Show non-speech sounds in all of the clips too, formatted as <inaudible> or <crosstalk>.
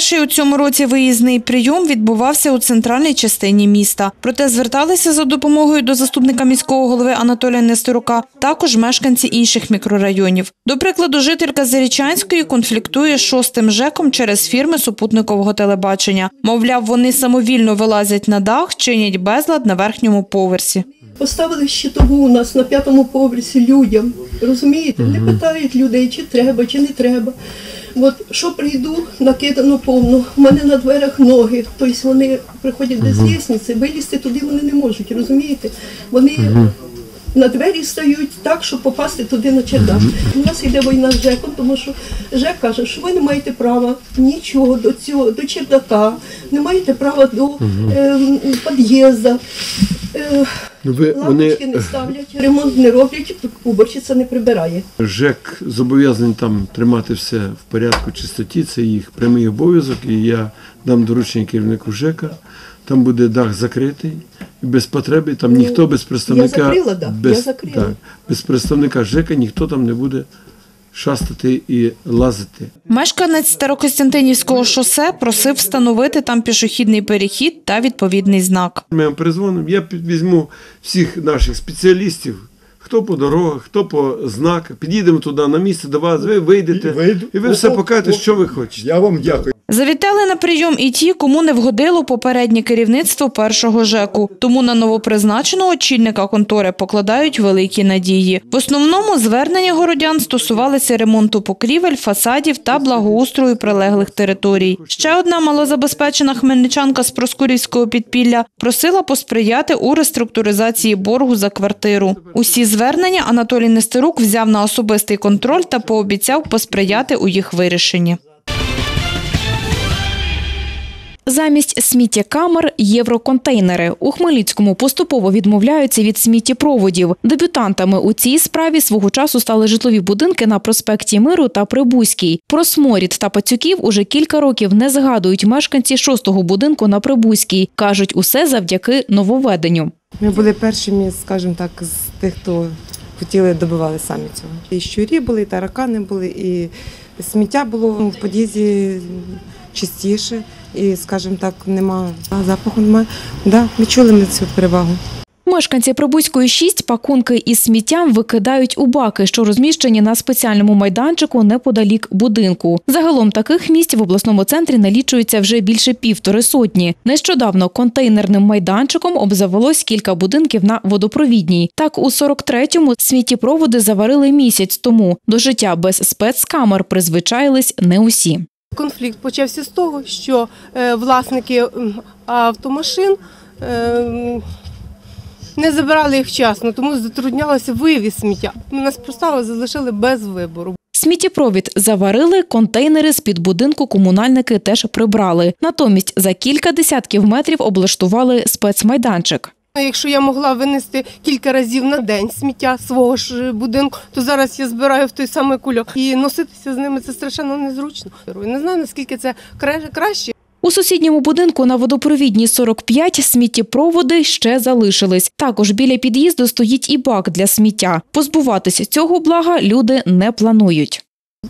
Перший у цьому році виїзний прийом відбувався у центральній частині міста. Проте зверталися за допомогою до заступника міського голови Анатолія Нестерука також мешканці інших мікрорайонів. До прикладу, жителька Зарічанської конфліктує з шостим ЖЕКом через фірми супутникового телебачення. Мовляв, вони самовільно вилазять на дах, чинять безлад на верхньому поверсі. Поставили щитову у нас на п'ятому поверсі людям. Розумієте? Не питають людей, чи треба, чи не треба. От що прийду, накидано повно. У мене на дверях ноги. Тобто вони приходять без лісниці, вилізти туди вони не можуть, розумієте? Вони на двері стають так, щоб попасти туди на чердак. У нас йде війна з ЖЕКом, тому що ЖЕК каже, що ви не маєте права нічого до цього, до чердака, не маєте права до е, під'їзду. Е, Ну, ви, Лампочки вони, не ставлять, ремонт не роблять, уборщиця не прибирає. ЖЕК зобов'язаний там тримати все в порядку, чистоті, це їх прямий обов'язок, і я дам доручення керівнику ЖЕКа. Там буде дах закритий, і без потреби, там ніхто без представника. Ну, закрила дах, я без, закрила. так, без представника ЖЕКа ніхто там не буде шастати і лазити. Мешканець Старокостянтинівського шосе просив встановити там пішохідний перехід та відповідний знак. Ми вам перезвонимо, я візьму всіх наших спеціалістів, хто по дорогах, хто по знаках, під'їдемо туди на місце до вас, ви вийдете, І вийду. і ви все покажете, о. що ви хочете. Я вам дякую. Завітали на прийом і ті, кому не вгодило попереднє керівництво першого ЖЕКу. Тому на новопризначеного очільника контори покладають великі надії. В основному звернення городян стосувалися ремонту покрівель, фасадів та благоустрою прилеглих територій. Ще одна малозабезпечена хмельничанка з Проскурівського підпілля просила посприяти у реструктуризації боргу за квартиру. Усі звернення Анатолій Нестерук взяв на особистий контроль та пообіцяв посприяти у їх вирішенні. Замість сміттєкамер – євроконтейнери. У Хмельницькому поступово відмовляються від сміттєпроводів. Дебютантами у цій справі свого часу стали житлові будинки на проспекті Миру та Прибузькій. Про сморід та пацюків уже кілька років не згадують мешканці шостого будинку на Прибузькій. Кажуть, усе завдяки нововведенню. Ми були першими, скажімо так, з тих, хто хотіли добивали самі цього. І щурі були, і таракани були, і сміття було в під'їзді чистіше, і, скажімо так, нема запаху, немає. Да, відчули ми цю перевагу. Мешканці Прибузької 6 пакунки із сміттям викидають у баки, що розміщені на спеціальному майданчику неподалік будинку. Загалом таких місць в обласному центрі налічується вже більше півтори сотні. Нещодавно контейнерним майданчиком обзавелось кілька будинків на водопровідній. Так, у 43-му сміттєпроводи заварили місяць тому. До життя без спецкамер призвичаїлись не усі. Конфлікт почався з того, що е, власники автомашин е, не забирали їх вчасно, тому затруднялося вивіз сміття. Нас просто залишили без вибору. Сміттєпровід заварили, контейнери з-під будинку комунальники теж прибрали. Натомість за кілька десятків метрів облаштували спецмайданчик. Ну, Якщо я могла винести кілька разів на день сміття свого ж будинку, то зараз я збираю в той самий кульок. І носитися з ними це страшенно незручно. Не знаю, наскільки це кра- краще. У сусідньому будинку на водопровідній 45 сміттєпроводи ще залишились. Також біля під'їзду стоїть і бак для сміття. Позбуватися цього блага люди не планують.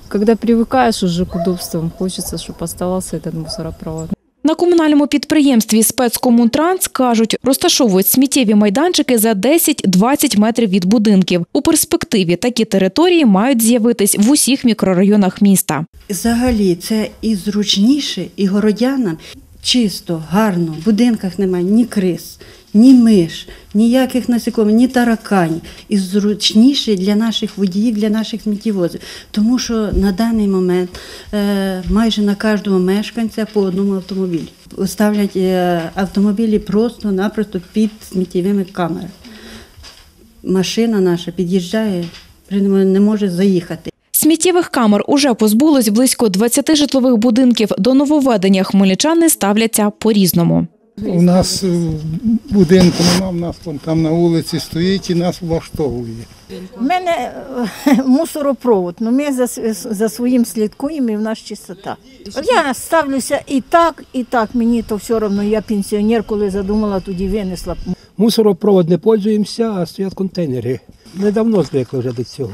Когда привыкаешь уже к удобствам, хочется, чтобы оставался этот мусоропровод. На комунальному підприємстві спецкомунтранс кажуть, розташовують сміттєві майданчики за 10-20 метрів від будинків. У перспективі такі території мають з'явитись в усіх мікрорайонах міста. Взагалі, це і зручніше, і городянам чисто, гарно. В будинках немає ні криз, ні миш, ніяких насекомих, ні тараканів. І зручніше для наших водіїв, для наших сміттєвозів. Тому що на даний момент е, майже на кожного мешканця по одному автомобілі. Ставлять е, автомобілі просто-напросто під сміттєвими камерами. Машина наша під'їжджає, не може заїхати. Сміттєвих камер уже позбулось близько 20 житлових будинків. До нововведення хмельничани ставляться по-різному. У нас е, будинку нема, в нас вон там на вулиці стоїть і нас влаштовує. У мене е, <laughs> мусоропровод, але ми за, за своїм слідкуємо і в нас чистота. Я ставлюся і так, і так. Мені то все одно, я пенсіонер, коли задумала, тоді винесла. Мусоропровод не пользуємося, а стоять контейнери. Недавно звикли вже до цього.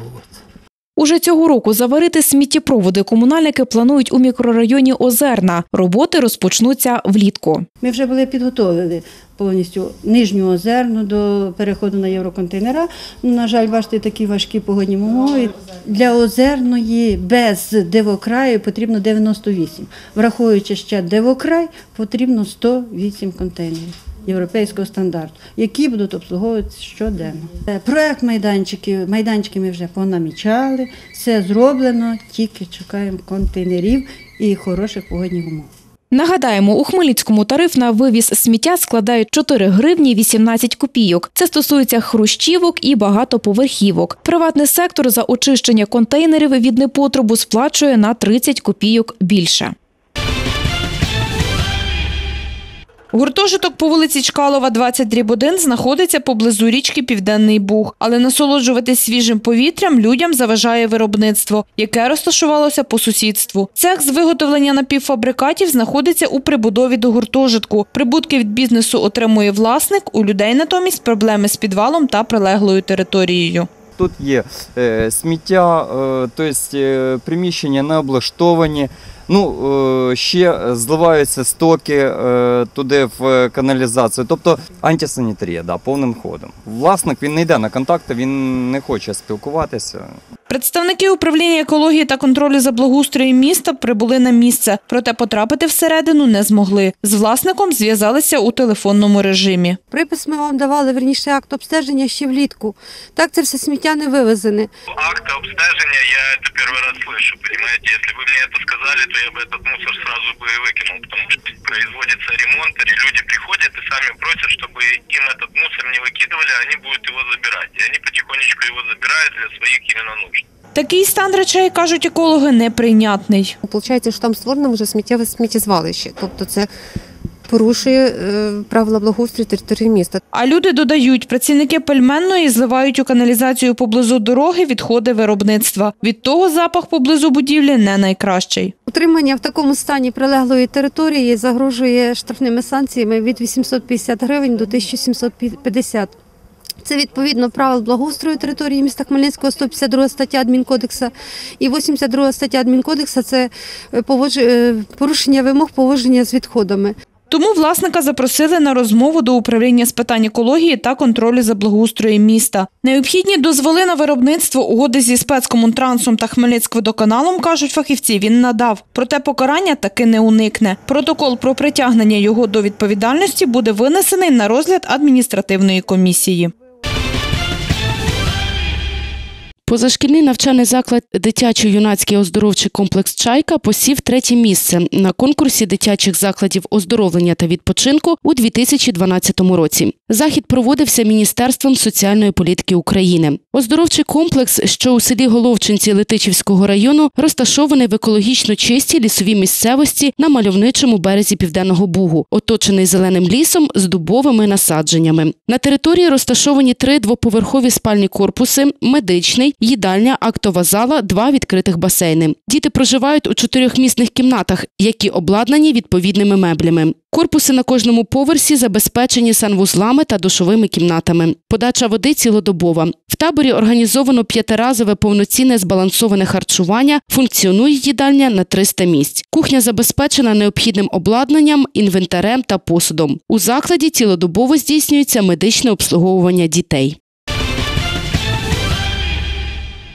Уже цього року заварити сміттєпроводи комунальники планують у мікрорайоні Озерна. Роботи розпочнуться влітку. Ми вже були підготовили повністю нижню озерну до переходу на євроконтейнера. На жаль, бачите, такі важкі погодні умови. Для озерної без дивокраю потрібно 98. Враховуючи ще дивокрай, потрібно 108 контейнерів. Європейського стандарту, які будуть обслуговуватися щоденно. Е, Проект майданчиків, майданчики ми вже понамічали, все зроблено, тільки чекаємо контейнерів і хороших погодних умов. Нагадаємо, у Хмельницькому тариф на вивіз сміття складає 4 гривні 18 копійок. Це стосується хрущівок і багатоповерхівок. Приватний сектор за очищення контейнерів від непотребу сплачує на 30 копійок більше. Гуртожиток по вулиці Чкалова, 20 дріб 1 знаходиться поблизу річки Південний Буг, але насолоджуватись свіжим повітрям людям заважає виробництво, яке розташувалося по сусідству. Цех з виготовлення напівфабрикатів знаходиться у прибудові до гуртожитку. Прибутки від бізнесу отримує власник, у людей натомість проблеми з підвалом та прилеглою територією. Тут є е, сміття, тобто приміщення не облаштовані. Ну, е, ще зливаються стоки е, туди в каналізацію. Тобто антисанітарія, да, повним ходом. Власник він не йде на контакти, він не хоче спілкуватися. Представники управління екології та контролю за благоустроєм міста прибули на місце, проте потрапити всередину не змогли. З власником зв'язалися у телефонному режимі. Припис ми вам давали, верніше акт обстеження ще влітку. Так це все сміття не вивезене. Акта обстежения я это первый раз слышу, понимаете? Если бы мне это сказали, то я бы этот мусор сразу бы и выкинул, потому что производится ремонт, и люди приходят и сами просят, чтобы им этот мусор не выкидывали, а они будут его забирать. И они потихонечку его забирают для своих именно нужд. Такий стан речей, кажуть екологи, неприйнятний. Получається, що там створено вже сміттєве сміттєзвалище. Тобто це порушує е, правила благоустрою території міста. А люди додають, працівники пельменної зливають у каналізацію поблизу дороги відходи виробництва. Від того запах поблизу будівлі не найкращий. Утримання в такому стані прилеглої території загрожує штрафними санкціями від 850 гривень до 1750 це відповідно правил благоустрою території міста Хмельницького, 152 стаття адмінкодекса і 82 стаття адмінкодекса це е, е, порушення вимог поводження з відходами. Тому власника запросили на розмову до управління з питань екології та контролю за благоустроєм міста. Необхідні дозволи на виробництво угоди зі спецкомунтрансом та Хмельницькводоканалом, кажуть фахівці, він надав. Проте покарання таки не уникне. Протокол про притягнення його до відповідальності буде винесений на розгляд адміністративної комісії. Позашкільний навчальний заклад дитячо-юнацький оздоровчий комплекс Чайка посів третє місце на конкурсі дитячих закладів оздоровлення та відпочинку у 2012 році. Захід проводився Міністерством соціальної політики України. Оздоровчий комплекс, що у селі Головчинці Летичівського району, розташований в екологічно чистій лісовій місцевості на мальовничому березі Південного Бугу, оточений зеленим лісом з дубовими насадженнями. На території розташовані три двоповерхові спальні корпуси, медичний, їдальня, актова зала, два відкритих басейни. Діти проживають у чотирьохмісних кімнатах, які обладнані відповідними меблями. Корпуси на кожному поверсі забезпечені санвузлами та душовими кімнатами. Подача води цілодобова. В таборі організовано п'ятиразове повноцінне збалансоване харчування. Функціонує їдальня на 300 місць. Кухня забезпечена необхідним обладнанням, інвентарем та посудом. У закладі цілодобово здійснюється медичне обслуговування дітей.